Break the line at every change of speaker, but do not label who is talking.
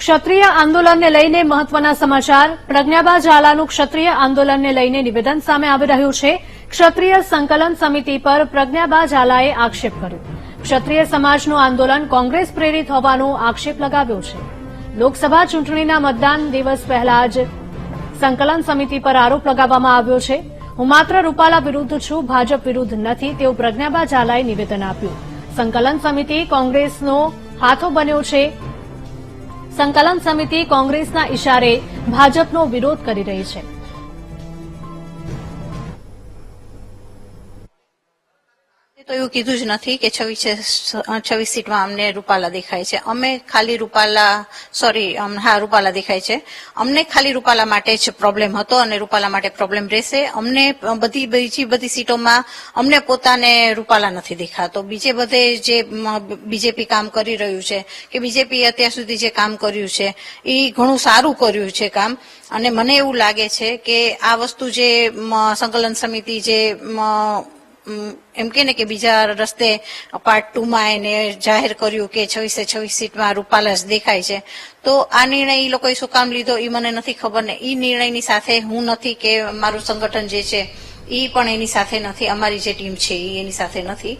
ક્ષત્રિય આંદોલનને લઈને મહત્વના સમાચાર. પ્રજ્ઞાબા ઝાલાનું ક્ષત્રિય આંદોલનને લઈને નિવેદન સામે આવી રહ્યું છે. ક્ષત્રિય સંકલન સમિતિ પર પ્રજ્ઞાબા ઝાલાએ આક્ષેપ કર્યો. ક્ષત્રિય સમાજનું આંદોલન કોંગ્રેસ પ્રેરિત હોવાનો આક્ષેપ લગાવ્યો છે. લોકસભા ચૂંટણીના મતદાન દિવસ પહેલા જ સંકલન સમિતિ પર આરોપ લગાવવામાં આવ્યો છે. હું માત્ર રૂપાલા વિરુદ્ધ છું, ભાજપ વિરુદ્ધ નથી તેવું પ્રજ્ઞાબા ઝાલાએ નિવેદન આપ્યું. સંકલન સમિતિ કોંગ્રેસનો હાથો બન્યો છે. સંકલન સમિતિ કોંગ્રેસના ઇશારે ભાજપનો વિરોધ કરી રહી છે.
તો એવું કીધું જ નથી કે છવ્વીસ છવ્વીસ સીટમાં અમને રૂપાલા દેખાય છે. અમે ખાલી રૂપાલા સોરી હા, રૂપાલા દેખાય છે. અમને ખાલી રૂપાલા માટે જ પ્રોબ્લેમ હતો અને રૂપાલા માટે પ્રોબ્લેમ રહેશે. અમને બધી, બીજી બધી સીટોમાં અમને પોતાને રૂપાલા નથી દેખાતો. બીજે બધે જે બીજેપી કામ કરી રહ્યું છે કે બીજેપી અત્યાર સુધી જે કામ કર્યું છે, એ ઘણું સારું કર્યું છે કામ. અને મને એવું લાગે છે કે આ વસ્તુ જે સંકલન સમિતિ જે એમ કે ને કે બીજા રસ્તે પાર્ટ ટુમાં એને જાહેર કર્યું કે છવ્વીસે છવ્વીસ સીટમાં રૂપાલા જ દેખાય છે. તો આ નિર્ણય એ લોકોએ શું કામ લીધો? એ મને નથી ખબર ને. એ નિર્ણયની સાથે હું નથી કે મારું સંગઠન જે છે એ પણ એની સાથે નથી. અમારી જે ટીમ છે એ એની સાથે નથી.